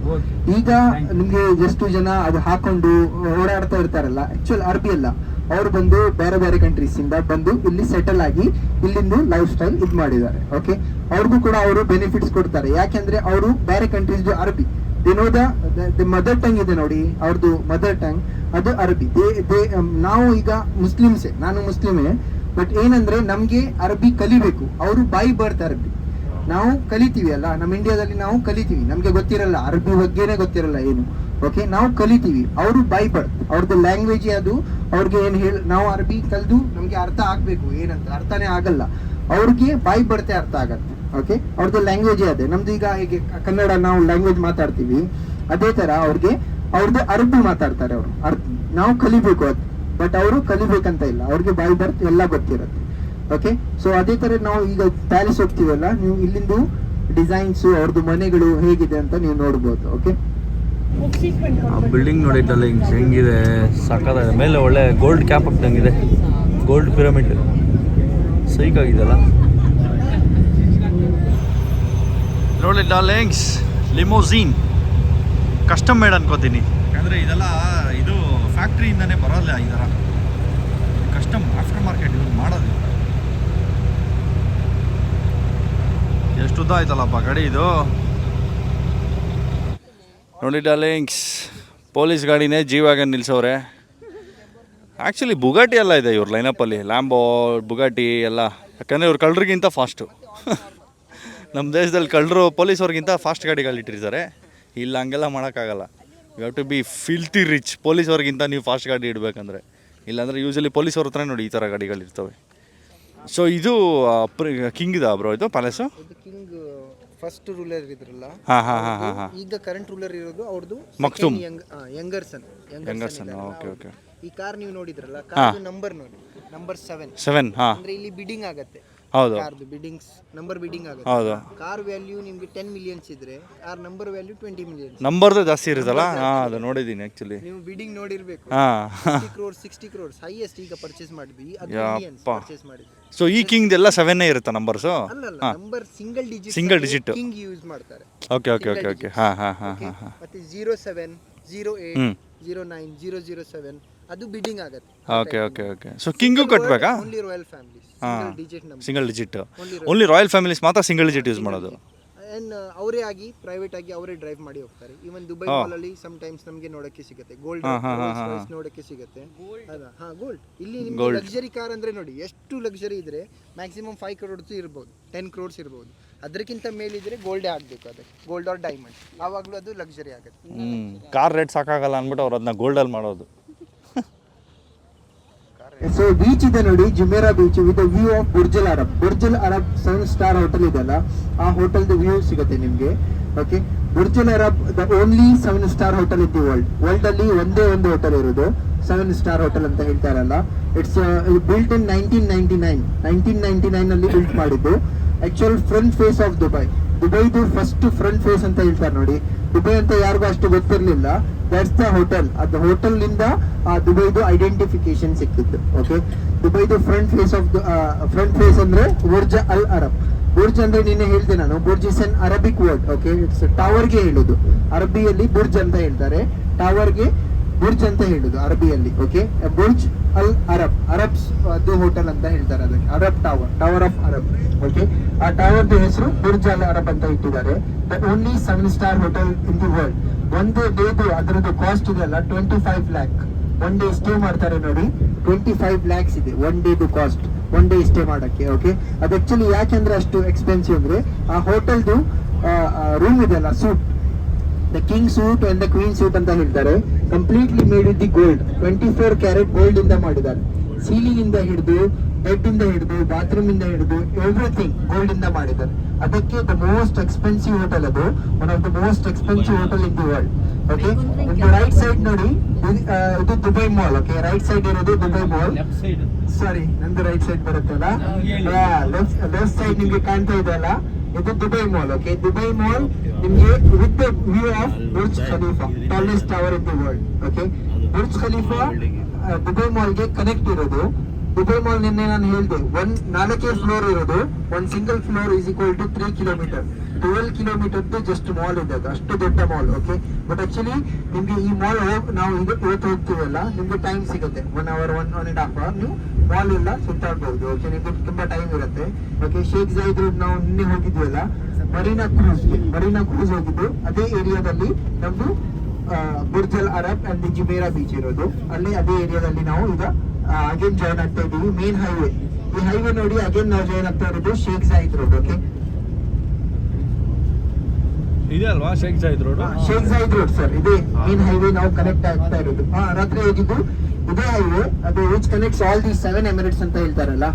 ಈಗ ನಿಮ್ಗೆ ಎಷ್ಟು ಜನ ಅದು ಹಾಕೊಂಡು ಓಡಾಡ್ತಾ ಇರ್ತಾರಲ್ಲ ಆಕ್ಚುಯಲ್ ಅರಬಿ ಅಲ್ಲ. ಅವ್ರು ಬಂದು ಬೇರೆ ಬೇರೆ ಕಂಟ್ರೀಸ್ ಇಂದ ಬಂದು ಇಲ್ಲಿ ಸೆಟಲ್ ಆಗಿ ಇಲ್ಲಿಂದು ಲೈಫ್ ಸ್ಟೈಲ್ ಇದ್ ಮಾಡಿದ್ದಾರೆ. ಓಕೆ ಅವ್ರಿಗೂ ಕೂಡ ಅವರು ಬೆನಿಫಿಟ್ಸ್ ಕೊಡ್ತಾರೆ. ಯಾಕೆಂದ್ರೆ ಅವರು ಬೇರೆ ಕಂಟ್ರೀಸ್ ಅರಬಿ. ದಿನೋದ ಮದರ್ ಟಂಗ್ ಇದೆ ನೋಡಿ ಅವ್ರದ್ದು ಮದರ್ ಟಂಗ್ ಅದು ಅರಬಿ. ದೇ ದೇ ನಾವು ಈಗ ಮುಸ್ಲಿಮ್ಸೆ, ನಾನು ಮುಸ್ಲಿಮೇ ಬಟ್ ಏನಂದ್ರೆ ನಮ್ಗೆ ಅರಬಿ ಕಲಿಬೇಕು. ಅವರು ಬಾಯಿ ಬರ್ತ್ ಅರಬಿ. ನಾವು ಕಲಿತೀವಿ ಅಲ್ಲ ನಮ್ಮ ಇಂಡಿಯಾದಲ್ಲಿ ನಾವು ಕಲಿತೀವಿ. ನಮ್ಗೆ ಗೊತ್ತಿರಲ್ಲ, ಅರಬಿ ಬಗ್ಗೆನೇ ಗೊತ್ತಿರಲ್ಲ ಏನು. ಓಕೆ ನಾವು ಕಲಿತೀವಿ. ಅವರು ಬೈ ಬರ್ತ್. ಅವ್ರದ್ದು ಲ್ಯಾಂಗ್ವೇಜ್ ಅದು, ಅವ್ರಿಗೆ ಏನ್ ಹೇಳಿ, ನಾವು ಅರಬಿ ಕಲ್ದು ನಮ್ಗೆ ಅರ್ಥ ಆಗ್ಬೇಕು. ಏನಂತ? ಅರ್ಥನೇ ಆಗಲ್ಲ. ಅವ್ರಿಗೆ ಬಾಯಿ ಬರ್ತೆ ಅರ್ಥ ಆಗತ್ತೆ. ಓಕೆ ಅವ್ರದ್ದು ಲ್ಯಾಂಗ್ವೇಜ್ ಅದೇ. ನಮ್ದು ಈಗ ಹೀಗೆ ಕನ್ನಡ ನಾವು ಲ್ಯಾಂಗ್ವೇಜ್ ಮಾತಾಡ್ತೀವಿ. ಅದೇ ತರ ಅವ್ರಿಗೆ ಅವ್ರದ್ದು ಅರಬ್ಬಿ ಮಾತಾಡ್ತಾರೆ ಅವರು. ಅರ್ ನಾವು ಕಲಿಬೇಕು ಅದು. ಬಟ್ ಅವರು ಕಲಿಬೇಕಂತ ಇಲ್ಲ. ಅವ್ರಿಗೆ ಬಾಯಿ ಬರ್ತ್ ಎಲ್ಲ ಗೊತ್ತಿರುತ್ತೆ. ಓಕೆ ಸೊ ಅದೇ ತರ ನಾವು ಈಗ ಪ್ಯಾಲೇಸ್ ಹೋಗ್ತೀವಲ್ಲ ನೀವು ಇಲ್ಲಿಂದು ಡಿಸೈನ್ಸ್ ಅವ್ರದ್ದು ಮನೆಗಳು ಹೇಗಿದೆ ಅಂತ ನೀವು ನೋಡ್ಬೋದು. ಓಕೆ ಬಿಲ್ಡಿಂಗ್ ನೋಡಿದ್ದಲ್ಲ ಹಿಂಗೆ ಹೆಂಗಿದೆ? ಸಾಕಾಗಿದೆ ಮೇಲೆ ಒಳ್ಳೆ ಗೋಲ್ಡ್ ಕ್ಯಾಪ್ ಹಾಕ್ದಂಗಿದೆ. ಗೋಲ್ಡ್ ಪಿರಮಿಡ್ ಸೈಕ್ ಆಗಿದೆಲ್ಲ ನೋಡಿ ಡಾರ್ಲಿಂಗ್ಸ್ ಲಿಮೋಝೀನ್ ಕಸ್ಟಮ್ ಮೇಡ್ ಅನ್ಕೋತೀನಿ. ಯಾಕಂದರೆ ಇದೆಲ್ಲ ಇದು ಫ್ಯಾಕ್ಟ್ರಿಯಿಂದನೇ ಬರೋಲ್ಲ ಈ ಥರ. ಕಸ್ಟಮ್ ಆಫ್ಟರ್ ಮಾರ್ಕೆಟ್ ಇದು ಮಾಡೋದು. ಎಷ್ಟು ಉದ್ದ ಆಯ್ತಲ್ಲಪ್ಪ ಗಾಡಿ ಇದು? ನೋಡಿ ಡಾರ್ಲಿಂಗ್ಸ್ ಪೊಲೀಸ್ ಗಾಡಿನೇ ಜೀವಾಗ ನಿಲ್ಸವ್ರೆ. ಆ್ಯಕ್ಚುಲಿ ಬುಗಾಟಿ ಎಲ್ಲ ಇದೆ ಇವ್ರ ಲೈನಪ್ಪಲ್ಲಿ ಲ್ಯಾಂಬೋ ಬುಗಾಟಿ ಎಲ್ಲ. ಯಾಕಂದರೆ ಇವ್ರು ಕಳ್ಳರಿಗಿಂತ ಫಾಸ್ಟು ನಮ್ಮ ದೇಶದಲ್ಲಿ ಕಳ್ಳರು ಪೊಲೀಸವ್ರಿಗಿಂತ ಫಾಸ್ಟ್ ಗಾಡಿಗಳು ಇಟ್ಟಿರ್ತಾರೆ. ಇಲ್ಲ ಹಂಗೆಲ್ಲ ಮಾಡೋಕ್ಕಾಗಲ್ಲ. You have to be filthy rich ಪೊಲೀಸವ್ರಿಗಿಂತ ನೀವು ಫಾಸ್ಟ್ ಗಾಡಿ ಇಡಬೇಕಂದ್ರೆ. ಇಲ್ಲಾಂದರೆ ಯೂಶಲಿ ಪೊಲೀಸವ್ರ ಹತ್ರ ನೋಡಿ ಈ ಥರ ಗಾಡಿಗಳಿರ್ತವೆ ಸೊ ಇದು ಕಿಂಗ್ ಇದೆ ಬ್ರೋ ಇದು ಪ್ಯಾಲೇಸು ಕಿಂಗ್ ಫಸ್ಟ್ ರೂಲರ್ ಇದ್ರಲ್ಲ. ಹಾಂ ಹಾಂ ಹಾಂ ಹಾಂ ಹಾಂ. ಈಗ ಕರೆಂಟ್ ರೂಲರ್ ಇರೋದು ಅವ್ರದ್ದು Maktoum. Younger son younger son okay okay ಈ ಕಾರ್ ನೀವು ನೋಡಿದ್ರಲ್ಲ ಕಾರ್ ನಂಬರ್ ನೋಡಿ. ನಂಬರ್ ಸೆವೆನ್ ಸೆವೆನ್ ಹಾಂ. ಅಂದ್ರೆ ಇಲ್ಲಿ ಬಿಡಿಂಗ್ ಆಗತ್ತೆ. ಹೌದು. ಕಾರ್ದು ಬಿಡಿಂಗ್ಸ್ ನಂಬರ್ ಬಿಡಿಂಗ್ ಆಗುತ್ತೆ. ಹೌದು. ಕಾರ್ ವ್ಯಾಲ್ಯೂ ನಿಮಗೆ ಟೆನ್ ಮಿಲಿಯನ್ಸ್ ಇದ್ರೆ car number value twenty millions ನಂಬರ್ದು ಜಾಸ್ತಿ ಇರುತ್ತಲ್ಲ? ಹಾಂ ಅದು ನೋಡಿದ್ದೀನಿ ಆ್ಯಕ್ಚುಲಿ ನೀವು ಬಿಡಿಂಗ್ ನೋಡಿರ್ಬೇಕು. ಹಾಂ. Fifty crores sixty crores highest ಈಗ ಪರ್ಚೇಸ್ ಮಾಡಿದ್ವಿ. ಅದು ಮಿಲಿಯನ್ಸ್ ಯಪ್ಪಾ. ಪರ್ಚೇಸ್ ಮಾಡಿದ್ವಿ. ಸೊ ಈ ಕಿಂಗ್ದೆಲ್ಲ ಸೆವೆನ್ನೇ ಇರುತ್ತಾ ನಂಬರ್ಸು ಅಲ್ಲ number single digit single digit king use ಮಾಡ್ತಾರೆ. ಓಕೆ ಓಕೆ ಓಕೆ ಓಕೆ ಹಾಂ ಹಾಂ ಹಾಂ ಹಾಂ ಹಾಂ. ಮತ್ತೆ zero seven zero eight zero nine zero zero seven ಅದು ಬಿಡಿಂಗ್ ಆಗುತ್ತೆ. Okay okay okay so king ಕಟ್ಬೇಕಾ? Only royal family single digit number single digit only royal families ಮಾತ್ರ ಸಿಂಗಲ್ ಡಿಜಿಟ್ ಯೂಸ್ ಮಾಡೋದು. ಅಂಡ್ ಅವರೇ ಆಗಿ ಪ್ರೈವೇಟ್ ಆಗಿ ಅವರೇ drive ಮಾಡಿ ಹೋಗ್ತಾರೆ. ಈವನ್ ದುಬೈ ಮಾಲಲ್ಲಿ ಮಾಲ್ ಅಲ್ಲಿ ಸಮ್ ಟೈಮ್ಸ್ ನಮಗೆ ನೋಡಕ್ಕೆ ಸಿಗುತ್ತೆ. ಗೋಲ್ಡ್. ನೋಡಕ್ಕೆ ಸಿಗುತ್ತೆ. ಹಾ ಗೋಲ್ಡ್ ಇಲ್ಲಿ ನಿಮ್ಗೆ ಲಕ್ಸುರಿ ಕಾರ್ ಅಂದ್ರೆ ನೋಡಿ ಎಷ್ಟು ಲಕ್ಸರಿ ಇದ್ರೆ ಮ್ಯಾಕ್ಸಿಮಮ್ ಫೈವ್ ಕ್ರೋಡ್ಸ್ ಇರ್ಬೋದು ಟೆನ್ ಕ್ರೋಡ್ಸ್ ಇರ್ಬೋದು. ಅದಕ್ಕಿಂತ ಮೇಲಿದ್ರೆ ಗೋಲ್ಡೇ ಆಗಬೇಕು ಅದಕ್ಕೆ ಗೋಲ್ಡ್ ಆರ್ ಡೈಮಂಡ್ ಆವಾಗಲೂ ಅದು ಲಕ್ಸರಿ ಆಗುತ್ತೆ. ಕಾರ್ ರೇಟ್ ಸಾಕಾಗಲ್ಲ ಅಂದ್ಬಿಟ್ಟು ಅವ್ರು ಅದನ್ನ ಗೋಲ್ಡಲ್ಲಿ ಮಾಡೋದು. ಸೊ ಬೀಚ್ ಇದೆ ನೋಡಿ Jumeirah beach with view of Burj Al Arab Burj Al Arab seven star hotel ಇದೆಲ್ಲ ಆ ಹೋಟೆಲ್ ವ್ಯೂ ಸಿಗುತ್ತೆ ನಿಮ್ಗೆ. Okay Burj Al Arab the only seven star hotel in the world world ಅಲ್ಲಿ ಒಂದೇ ಒಂದು hotel ಇರೋದು. ಸೆವೆನ್ ಸ್ಟಾರ್ ಹೋಟೆಲ್ ಅಂತ ಹೇಳ್ತಾರಲ್ಲ it's built in nineteen ninety nine nineteen ninety nine ಅಲ್ಲಿ ಬಿಲ್ಟ್ ಮಾಡಿದ್ದು. Actual front face of Dubai ದುಬೈದು first front face ಅಂತ ಹೇಳ್ತಾರೆ ನೋಡಿ. ದುಬೈ ಅಂತ ಯಾರಿಗೂ ಅಷ್ಟು ಗೊತ್ತಿರಲಿಲ್ಲ. ದಟ್ಸ್ ದ ಹೋಟೆಲ್ ಅದು ಹೋಟೆಲ್ನಿಂದ ದುಬೈದು ಐಡೆಂಟಿಫಿಕೇಶನ್ ಸಿಕ್ಕಿತ್ತು okay ದುಬೈದು front face of front face ಅಂದ್ರೆ ಬುರ್ಜ್ ಅಲ್ ಅರಬ್ ಬುರ್ಜ್ ಅಂದ್ರೆ ನಿನ್ನೆ ಹೇಳಿದೆ ನಾನು Burj is an Arabic word okay it's ಟವರ್ಗೆ ಹೇಳುದು. ಅರಬಿಯಲ್ಲಿ ಬುರ್ಜ್ ಅಂತ ಹೇಳ್ತಾರೆ. ಟವರ್ಗೆ ಬುರ್ಜ್ ಅಂತ ಹೇಳುದು ಅರಬಿಯಲ್ಲಿ okay Burj Al Arab Arabs ಅದು ಹೋಟೆಲ್ ಅಂತ ಹೇಳ್ತಾರೆ ಅದಕ್ಕೆ. Arab tower tower of Arab okay ಆ ಟವರ್ ಹೆಸರು ಬುರ್ಜ್ ಅಲ್ ಅರಬ್ ಅಂತ ಇಟ್ಟಿದ್ದಾರೆ. The only seven star hotel in the world ಒಂದು ಡೇದು ಅದರದ್ದು ಕಾಸ್ಟ್ ಇದೆಯಲ್ಲ twenty five lakh one day stay ಮಾಡ್ತಾರೆ ನೋಡಿ. ಟ್ವೆಂಟಿ ಫೈವ್ ಲ್ಯಾಕ್ಸ್ ಇದೆ ಒನ್ ಡೇದು ಕಾಸ್ಟ್ ಒನ್ ಡೇ ಸ್ಟೇ ಮಾಡೋಕ್ಕೆ ಓಕೆ ಅದು ಆಕ್ಚುಲಿ ಯಾಕೆಂದ್ರೆ ಅಷ್ಟು ಎಕ್ಸ್ಪೆನ್ಸಿವ್ ಅಂದ್ರೆ, ಆ ಹೋಟೆಲ್ದು ರೂಮ್ ಇದೆಯಲ್ಲ suite the king suite and the queen suite ಅಂತ ಹೇಳ್ತಾರೆ. Completely made with the gold twenty four carat gold ಇಂದ ಮಾಡಿದ್ದಾರೆ. ಸೀಲಿಂಗ್ ಇಂದ ಹಿಡಿದು ಬೆಡ್ ಇಂದ ಹಿಡಿದು ಬಾತ್ರೂಮ್ ಇಂದ ಹಿಡಿದು ಎವ್ರಿಥಿಂಗ್ ಗೋಲ್ಡ್ ಇಂದ ಮಾಡಿದ್ದಾರೆ. ಅದಕ್ಕೆ ದ ಮೋಸ್ಟ್ ಎಕ್ಸ್ಪೆನ್ಸಿವ್ ಹೋಟೆಲ್ ಅದು one of the most expensive hotel in the world okay right side ನೋಡಿ ಇದು, Dubai mall okay right side ಇರೋದು ದುಬೈ ಮಾಲ್ ಸಾರಿ ನಂದು ರೈಟ್ ಸೈಡ್ ಬರುತ್ತಲ್ಲ ಲೆಫ್ಟ್ ಲೆಫ್ಟ್ ಸೈಡ್ ನಿಮ್ಗೆ ಕಾಣ್ತಾ ಇದೆ ಅಲ್ಲ? ಇದು Dubai mall okay Dubai mall ನಿಮ್ಗೆ with view of Burj Khalifa tallest tower in the world okay Burj Khalifa Dubai ಮಾಲ್ಗೆ connect ಇರೋದು. ದುಬೈ ಮಾಲ್ ನಿನ್ನೆ ನಾನು ಹೇಳಿದೆ ಒನ್ ನಾಲ್ಕೇ ಫ್ಲೋರ್ ಇರೋದು, ಒಂದ್ single floor is equal to three kilometre twelve kilometre just mall ಇದೆ ಅದು, ಅಷ್ಟು ದೊಡ್ಡ ಮಾಲ್ ಓಕೆ ಬಟ್ ಆಕ್ಚುಲಿ ನಿಮ್ಗೆ ಈ ಮಾಲ್ ನಾವು ಈಗ ಇವತ್ತು ಹೋಗ್ತೀವಲ್ಲ, ನಿಮ್ಗೆ ಟೈಮ್ ಸಿಗುತ್ತೆ. One hour one one and half hour ನೀವು ಮಾಲ್ ಎಲ್ಲ ಸುತ್ತಾಡ್ಬಹುದು ಓಕೆ ನಿಮ್ಗೆ ತುಂಬಾ ಟೈಮ್ ಇರುತ್ತೆ. ಓಕೆ ಶೇಖ್ ಜೈದ್ ರೋಡ್ ನಾವು ನಿನ್ನೆ ಹೋಗಿದ್ವಲ್ಲ ಮರೀನಾ ಕ್ರೂಸ್ ಮರೀನಾ ಕ್ರೂಸ್ ಹೋಗಿದ್ದು, ಅದೇ ಏರಿಯಾದಲ್ಲಿ ನಮ್ದು Burj Al Arab and Jumeirah beach ಇರೋದು. ಅಲ್ಲಿ ಅದೇ ಏರಿಯಾದಲ್ಲಿ ನಾವು ಈಗ ಅಗೇನ್ ಜಾಯ್ನ್ ಆಗ್ತಾ ಇದೀವಿ ಮೇನ್ ಹೈವೇ ಈ ಹೈವೇ ನೋಡಿ ಅಗೇನ್ ನಾವು ಜಾಯ್ನ್ ಆಗ್ತಾ ಇರೋದು ಶೇಖ್ ಜಾಯಿದ್ ರೋಡ್ ಓಕೆ ಇದೆ ಅಲ್ವಾ Sheikh Zayed road Sheikh Zayed road sir ಇದೇ. ಮೇನ್ ಹೈವೇ ನಾವು ಕನೆಕ್ಟ್ ಆಗ್ತಾ ಇರೋದು. ಹಾ ರಾತ್ರಿ ಹೋಗಿದ್ದು. ಇದೇ ಹೈವೇ ಅದು which connects all the seven Emirates ಅಂತ ಹೇಳ್ತಾರಲ್ಲ.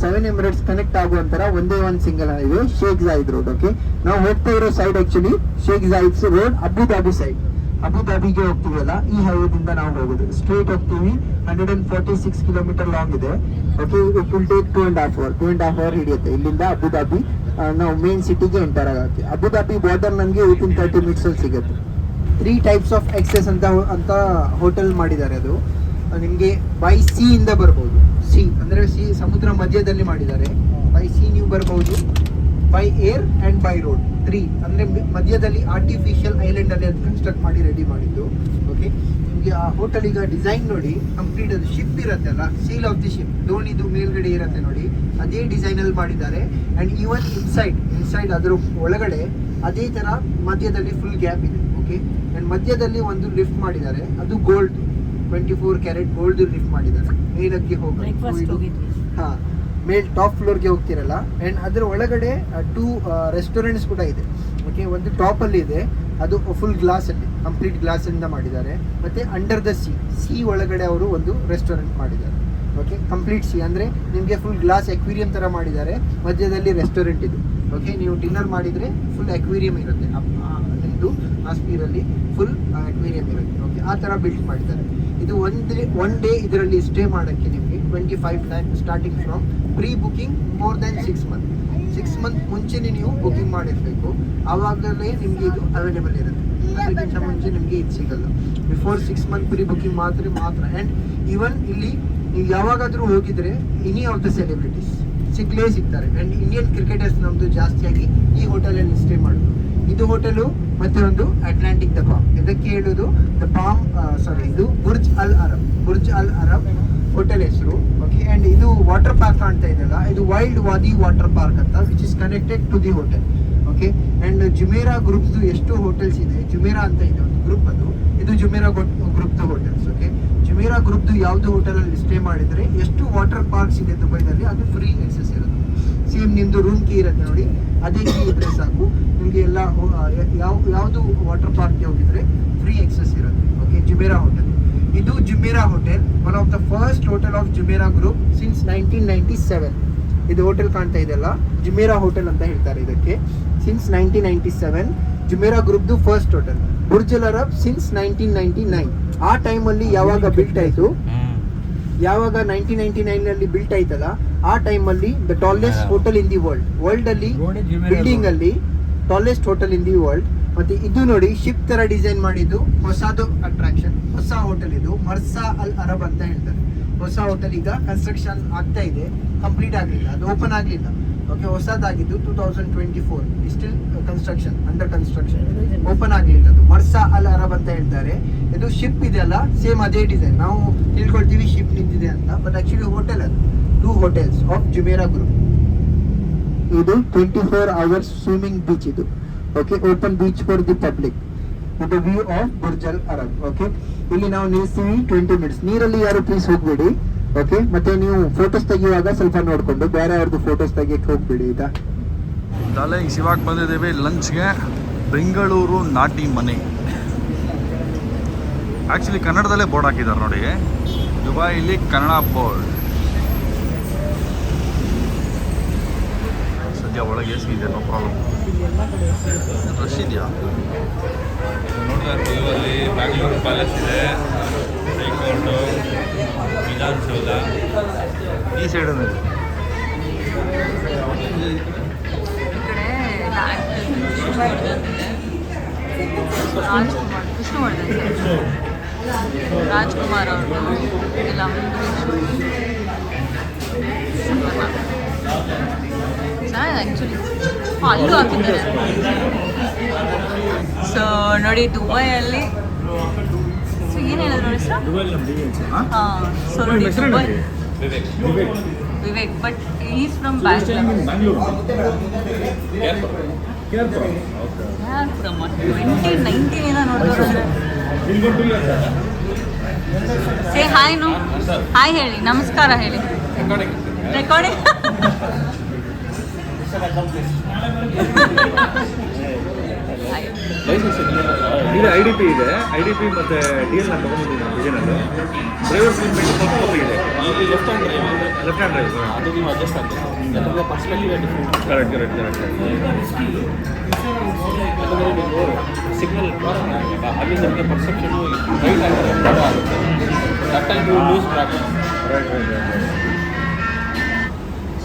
ಸೆವೆನ್ ಎಮಿರೇಟ್ಸ್ ಕನೆಕ್ಟ್ ಆಗುವಂತರ ಒಂದೇ ಒಂದು single highway Sheikh Zayed road okay ನಾವು ಹೋಗ್ತಾ ಇರೋ side actually Sheikh Zayed road Abu Dhabi side ಅಬುದಾಬಿಗೆ ಹೋಗ್ತೀವಲ್ಲ, ಈ ಹೈವೇದಿಂದ ನಾವು ಹೋಗೋದು. ಸ್ಟ್ರೇಟ್ ಹೋಗ್ತೀವಿ hundred and forty six kilometre long ಇದೆ okay it will take two and half hour two and half hour ಹಿಡಿಯುತ್ತೆ. ಇಲ್ಲಿಂದ ಅಬುದಾಬಿ ದಾಬಿ ನಾವು ಮೇನ್ ಸಿಟಿಗೆ ಎಂಟರ್ ಆಗಕ್ಕೆ. ಅಬುದಾಬಿ ಬಾರ್ಡರ್ ನಮಗೆ ವಿತಿನ್ ತರ್ಟಿ ಮಿನಿಟ್ಸ್ ಅಲ್ಲಿ ಸಿಗುತ್ತೆ. ತ್ರೀ ಟೈಪ್ಸ್ ಆಫ್ ಎಕ್ಸೆಸ್ ಅಂತ ಅಂತ ಹೋಟೆಲ್ ಮಾಡಿದ್ದಾರೆ ಅದು. ನಿಮಗೆ ಬೈ ಸಿ ಇಂದ ಬರ್ಬೋದು. ಸಿ ಅಂದರೆ ಸಿ ಸಮುದ್ರ ಮಧ್ಯದಲ್ಲಿ ಮಾಡಿದ್ದಾರೆ. ಬೈ ಸಿ ನೀವು ಬರ್ಬೋದು. By air and by road three ಅಂದ್ರೆ ಮಧ್ಯದಲ್ಲಿ ಆರ್ಟಿಫಿಷಿಯಲ್ ಐಲ್ಯಾಂಡ್ ಅಲ್ಲಿ ಅದು ಕನ್ಸ್ಟ್ರಕ್ಟ್ ಮಾಡಿ ರೆಡಿ ಮಾಡಿದ್ದು. ಓಕೆ ನಿಮಗೆ ಆ ಹೋಟೆಲ್ ಈಗ ಡಿಸೈನ್ ನೋಡಿ ಕಂಪ್ಲೀಟ್ ಅದು ಶಿಪ್ ಇರುತ್ತಲ್ಲ ಸೀಲ್ ಆಫ್ ದಿ ಶಿಪ್ ದೋಣಿದು ಮೇಲ್ಗಡೆ ಇರುತ್ತೆ ನೋಡಿ. ಅದೇ ಡಿಸೈನ್ ಅಲ್ಲಿ ಮಾಡಿದ್ದಾರೆ. ಅಂಡ್ ಈವನ್ ಇನ್ಸೈಡ್ ಇನ್ಸೈಡ್ ಅದರ ಒಳಗಡೆ ಅದೇ ತರ ಮಧ್ಯದಲ್ಲಿ ಫುಲ್ ಗ್ಯಾಪ್ ಇದೆ. ಓಕೆ ಅಂಡ್ ಮಧ್ಯದಲ್ಲಿ ಒಂದು ಲಿಫ್ಟ್ ಮಾಡಿದ್ದಾರೆ. ಅದು gold twenty four carat gold lift ಮಾಡಿದ್ದಾರೆ. ಮೇಲಕ್ಕೆ ಹೋಗಿ ಹಾ. ಮೇಲ್ ಟಾಪ್ ಫ್ಲೋರ್ಗೆ ಹೋಗ್ತಿರಲ್ಲ ಆ್ಯಂಡ್ ಅದರ ಒಳಗಡೆ ಟೂ ರೆಸ್ಟೋರೆಂಟ್ಸ್ ಕೂಡ ಇದೆ. ಓಕೆ ಒಂದು ಟಾಪಲ್ಲಿ ಇದೆ, ಅದು ಫುಲ್ ಗ್ಲಾಸಲ್ಲಿ ಕಂಪ್ಲೀಟ್ ಗ್ಲಾಸಿಂದ ಮಾಡಿದ್ದಾರೆ. ಮತ್ತು ಅಂಡರ್ ದ ಸಿ ಸಿ ಒಳಗಡೆ ಅವರು ಒಂದು ರೆಸ್ಟೋರೆಂಟ್ ಮಾಡಿದ್ದಾರೆ. ಓಕೆ ಕಂಪ್ಲೀಟ್ ಸಿ ಅಂದರೆ ನಿಮಗೆ ಫುಲ್ ಗ್ಲಾಸ್ ಎಕ್ವೇರಿಯಂ ಥರ ಮಾಡಿದ್ದಾರೆ, ಮಧ್ಯದಲ್ಲಿ ರೆಸ್ಟೋರೆಂಟ್ ಇದು. ಓಕೆ ನೀವು ಡಿನ್ನರ್ ಮಾಡಿದರೆ ಫುಲ್ ಎಕ್ವೇರಿಯಂ ಇರುತ್ತೆ. ನಿಮ್ಮದು ಆಸ್ಪೀರಲ್ಲಿ ಸ್ಪೀರಲ್ಲಿ ಫುಲ್ ಅಕ್ವೇರಿಯಂ ಇರುತ್ತೆ. ಓಕೆ ಆ ಥರ ಬಿಲ್ಡ್ ಮಾಡಿದ್ದಾರೆ. ಇದು ಒಂದು ಒನ್ ಡೇ ಇದರಲ್ಲಿ ಸ್ಟೇ ಮಾಡೋಕ್ಕೆ ನಿಮಗೆ twenty five lakh starting from pre booking more than six month six month ಮುಂಚೆನೇ ನೀವು ಬುಕಿಂಗ್ ಮಾಡಿರಬೇಕು. ಆವಾಗಲೇ ನಿಮಗೆ ಇದು ಅವೈಲೇಬಲ್ ಇರುತ್ತೆ. ಅದಕ್ಕಿಂತ ಮುಂಚೆ ನಿಮಗೆ ಇದು ಸಿಗಲ್ಲ. Before six month pre booking ಮಾತ್ರ ಮಾತ್ರ. ಆ್ಯಂಡ್ ಈವನ್ ಇಲ್ಲಿ ನೀವು ಯಾವಾಗಾದರೂ ಹೋಗಿದ್ರೆ ಎನಿ ಆಫ್ ದ ಸೆಲೆಬ್ರಿಟೀಸ್ ಸಿಗ್ಲೇ ಸಿಗ್ತಾರೆ. ಆ್ಯಂಡ್ ಇಂಡಿಯನ್ ಕ್ರಿಕೆಟರ್ಸ್ ನಮ್ಮದು ಜಾಸ್ತಿಯಾಗಿ ಈ ಹೋಟೆಲಲ್ಲಿ ಸ್ಟೇ ಮಾಡೋದು. ಇದು ಹೋಟೆಲು ಮತ್ತೆ ಒಂದು ಅಟ್ಲಾಂಟಿಕ್ ದ ಪಾಮ್ ಇದಕ್ಕೆ ಹೇಳುವುದು ದ ಪಾಮ್ ಸಾರಿ ಇದು Burj Al Arab Burj Al Arab hotel ಹೆಸರು. ಓಕೆ ಅಂಡ್ ಇದು ವಾಟರ್ ಪಾರ್ಕ್ ಕಾಣ್ತಾ ಇದೆಯಲ್ಲ ಇದು ವೈಲ್ಡ್ ವಾದಿ ವಾಟರ್ ಪಾರ್ಕ್ ಅಂತ which is connected to the hotel okay and Jumeirah ಗ್ರೂಪ್ದು ಎಷ್ಟು ಹೋಟೆಲ್ಸ್ ಇದೆ. ಜುಮೇರಾ ಅಂತ ಇದೆ ಒಂದು ಗ್ರೂಪ್ ಅದು. ಇದು ಜುಮೇರಾ ಗ್ರೂಪ್ದು ಹೋಟೆಲ್ಸ್ ಓಕೆ ಜುಮೇರಾ ಗ್ರೂಪ್ದು ಯಾವ್ದು ಹೋಟೆಲಲ್ಲಿ ಸ್ಟೇ ಮಾಡಿದ್ರೆ ಎಷ್ಟು ವಾಟರ್ ಪಾರ್ಕ್ಸ್ ಇದೆ ದುಬೈನಲ್ಲಿ ಅದು ಫ್ರೀ ಎಕ್ಸಸ್ ಇರುತ್ತೆ. ಸೇಮ್ ನಿಮ್ಮದು ರೂಮ್ ಕೀ ಇರುತ್ತೆ ನೋಡಿ. ಅದೇ ಕೀ ಇದ್ರೆ ಸಾಕು. ನಿಮಗೆ ಎಲ್ಲ ಯಾವ ಯಾವುದು ವಾಟರ್ ಪಾರ್ಕ್ಗೆ ಹೋಗಿದ್ರೆ ಫ್ರೀ ಎಕ್ಸೆಸ್ ಇರುತ್ತೆ. ಓಕೆ ಜುಮೇರಾ ಹೋಟೆಲ್ ಇದು Jumeirah hotel one of the first hotel of Jumeirah group since nineteen ninety seven ಇದು ಹೋಟೆಲ್ ಕಾಣ್ತಾ ಇದೆಲ್ಲ ಜುಮೇರಾ ಹೋಟೆಲ್ ಅಂತ ಹೇಳ್ತಾರೆ ಇದಕ್ಕೆ. Since nineteen ninety seven Jumeirah ಗ್ರೂಪ್ದು first hotel Burj Al Arab since nineteen ninety nine ಆ ಟೈಮಲ್ಲಿ ಯಾವಾಗ built ಆಯಿತು? ಯಾವಾಗ ನೈನ್ಟೀನ್ ನೈನ್ಟಿ ನೈನ್ ಅಲ್ಲಿ ಬಿಲ್ಟ್ ಆಯ್ತಲ್ಲ? ಆ ಟೈಮ್ ಅಲ್ಲಿ the tallest hotel in the world world ಅಲ್ಲಿ ಬಿಲ್ಡಿಂಗ್ ಅಲ್ಲಿ tallest hotel in the world ಮತ್ತೆ ಇದು ನೋಡಿ ಶಿಪ್ ತರ ಡಿಸೈನ್ ಮಾಡಿದ್ದು. ಹೊಸದು ಅಟ್ರಾಕ್ಷನ್ ಹೊಸ ಹೋಟೆಲ್ ಇದು. ಮರ್ಸಾ ಅಲ್ ಅರಬ್ ಅಂತ ಹೇಳ್ತಾರೆ. ಹೊಸ ಹೋಟೆಲ್ ಈಗ ಕನ್ಸ್ಟ್ರಕ್ಷನ್ ಆಗ್ತಾ ಇದೆ. ಕಂಪ್ಲೀಟ್ ಆಗಲಿಲ್ಲ. ಅದು ಓಪನ್ ಆಗಲಿಲ್ಲ. Okay ಹೊಸದಾಗಿದ್ದು two thousand twenty four still construction under construction open ಆಗಲಿಲ್ಲ ಅದು. ಮರ್ಸಾ ಅಲ್ ಅರಬ್ ಅಂತ ಹೇಳ್ತಾರೆ. ಇದು ಶಿಪ್ ಇದೆಯಲ್ಲ ಸೇಮ್ ಅದೇ ಡಿಸೈನ್ ನಾವು ತಿಳ್ಕೊಳ್ತೀವಿ ಶಿಪ್ ನಿಂತಿದೆ ಅಂತ. ಬಟ್ ಆಕ್ಚುಲಿ ಹೋಟೆಲ್ ಅದು. Two hotels of Jumeirah group ಇದು twenty four hours swimming beach ಇದು okay open beach for the public with view of Burj Al Arab okay ಇಲ್ಲಿ ನಾವು ನಿಲ್ಲಿಸ್ತೀವಿ ಟ್ವೆಂಟಿ ಮಿನಿಟ್ಸ್ ನೀರಲ್ಲಿ ಯಾರು ಪ್ಲೀಸ್ ಹೋಗ್ಬೇಡಿ ಓಕೆ ಮತ್ತೆ ನೀವು ಫೋಟೋಸ್ ತೆಗೆಯುವಾಗ ಸ್ವಲ್ಪ ನೋಡ್ಕೊಂಡು, ಬೇರೆ ಅವ್ರದ್ದು ಫೋಟೋಸ್ ತೆಗಿಯಕ್ಕೆ ಹೋಗ್ಬೇಡಿ, ಆಯ್ತಾ? ಈಗ ಇವಾಗ ಬಂದಿದ್ದೇವೆ ಲಂಚ್ಗೆ. ಬೆಂಗಳೂರು ನಾಟಿ ಮನೆ. ಆ್ಯಕ್ಚುಲಿ ಕನ್ನಡದಲ್ಲೇ ಬೋರ್ಡ್ ಹಾಕಿದ್ದಾರೆ ನೋಡಿ. ದುಬೈಲಿ ಕನ್ನಡ ಬೋರ್ಡ್. ಸದ್ಯ ಒಳಗೆ ಎಸಿ ಇದೆ ನೋ ಪ್ರಾಬ್ಲಮ್ ರಶ್ ಇದೆಯಾ? ನೋಡ್ತಾ ಇರ್ಬೋದು ಅಲ್ಲಿ ಬ್ಯಾಂಗ್ಳೂರು ಪ್ಯಾಲೇಸ್ ಇದೆ ಹೈಕೋರ್ಟು ವಿಧಾನಸೌಧ. ಈ ರಾಜ್ಕುಮಾರ್ ವಿಷ್ಣುವರ್ಧನ್ ರಾಜ್ಕುಮಾರ್ ಅವರು ಎಲ್ಲ ಆ್ಯಕ್ಚುಲಿ ಅಲ್ಲೂ ಹಾಕಿದ್ದಾರೆ. ಸೊ ನೋಡಿ ದುಬೈಯಲ್ಲಿ. ಸೊ ಏನು ಹೇಳಿದ್ರು ನೋಡಿ ಸರ್ ಹಾಂ ಸೊ ನೋಡಿ Dubai. Vivek. Vivek but is from Bangalore twenty ನೈನ್ಟೀನಿಂದ ನೋಡಿದ್ರೆ ಸೇ ಹಾಯ್ ನೋ ಹಾಯ್ ಹೇಳಿ. ನಮಸ್ಕಾರ ಹೇಳಿ. ರೆಕಾರ್ಡಿಂಗ್ ಇದು ಐ ಡಿ ಪಿ ಇದೆ. ಐ ಡಿ ಪಿ ಮತ್ತು ಡಿ ಎಲ್ ನಾನು ತೊಗೊಂಡಿದ್ದೀನಿ ನಾನು ವಿಜಯನಲ್ಲೂ ಡ್ರೈವರ್ ಸೀಟ್ ಇದೆ. Left hand drive left hand drive ಅದು ನೀವು ಅಡ್ಜಸ್ಟ್ ಆಗ್ತದೆ ಪರ್ಸ್ಪೆಕ್ಟಿವ್ ಕರೆಕ್ಟ್ ಕರೆಕ್ಟ್ ಕರೆಕ್ಟ್ ಯಾಕಂದರೆ ನೀವು ಸಿಗ್ನಲ್ ಅಲ್ಲಿ ನಿಮಗೆ ಪರ್ಸೆಪ್ಷನು ರೈಟ್ ಆಗುತ್ತೆ. ಆಗುತ್ತೆ that time you lose track right right right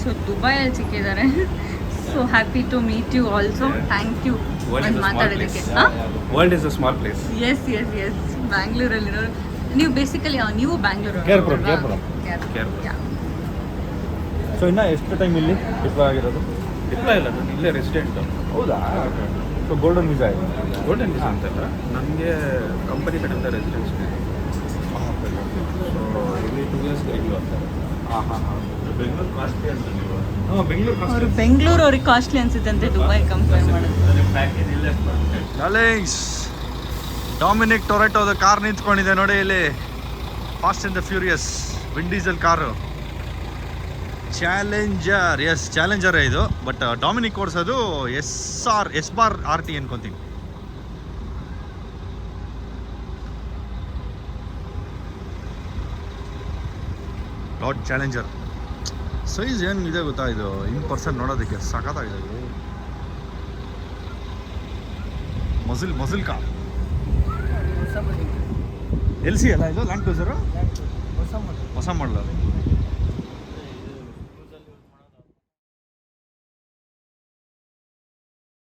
so ದುಬೈಯಲ್ಲಿ ಸಿಕ್ಕಿದ್ದಾರೆ. So happy to meet you also thank you world is a small ಮಾತಾಡೋದಕ್ಕೆ place world is a small place yes yes yes ಬ್ಯಾಂಗ್ಳೂರಲ್ಲಿರೋ ನೀವು basically ನೀವು Bangalore Kerpuram, Kerpuram. So ಇನ್ನ ಎಷ್ಟು time ಇಲ್ಲಿ? Diplo ಆಗಿರೋದು? ಇಲ್ಲ ಇಲ್ಲ ನಾನು ಇಲ್ಲೇ ರೆಸಿಡೆಂಟ್ ಹೌದಾ? ಸೊ ಗೋಲ್ಡನ್ ವೀಸಾ ಇದೆ. ಗೋಲ್ಡನ್ ವೀಸಾ ಅಂತಲ್ಲ ನನಗೆ ಕಂಪನಿ ಕಡೆಯಿಂದ ರೆಸಿಡೆನ್ಸ್ ಇದೆ ಸೊ ಇಲ್ಲಿ ಟೂ ಇಯರ್ಸ್ ಆಗ್ತಾರೆ ಹಾಂ ಹಾಂ ಹಾಂ. ಬೆಂಗ್ಳೂರು ಕಾಸ್ಟ್ಲಿ ಅಂತ ಬೆಂಗಳೂರು ಅವರು ಬೆಂಗಳೂರು ಅವ್ರಿಗೆ ಕಾಸ್ಟ್ಲಿ ಅನ್ಸುತ್ತಂತೆ ದುಬೈ ಕಂಪೇರ್ ಮಾಡೋದು. ಪ್ಯಾಕೇಜ್ ಇಲ್ಲೇ ಬರುತ್ತೆ ಡಾರ್ಲಿಂಗ್ಸ್ ಡಾಮಿನಿಕ್ ಟೊರೆಟೋದ ಕಾರ್ ನಿಂತ್ಕೊಂಡಿದೆ ನೋಡಿ ಇಲ್ಲಿ. Fast in the furious Vin Diesel car challenger yes ಚಾಲೆಂಜರೇ ಇದು. But Dominic ಓಡಿಸೋದು S R S bar R T ಅನ್ಕೊಂತೀನಿ. ಡಾಟ್ ಚಾಲೆಂಜರ್ ಸೈಜ್ ಹೆಂಗಿದೆ ಇದೆ ಗೊತ್ತಾ ಇದು? ಇನ್ ಪರ್ಸನ್ ನೋಡೋದಕ್ಕೆ ಸಖತ್ತಾಗಿದೆ ಇದು. Muscle muscle car. L C ಅಲ್ಲ ಇದು? ಲ್ಯಾಂಡ್ ಕ್ರೂಸರು ಹೊಸ ಮಾಡಲು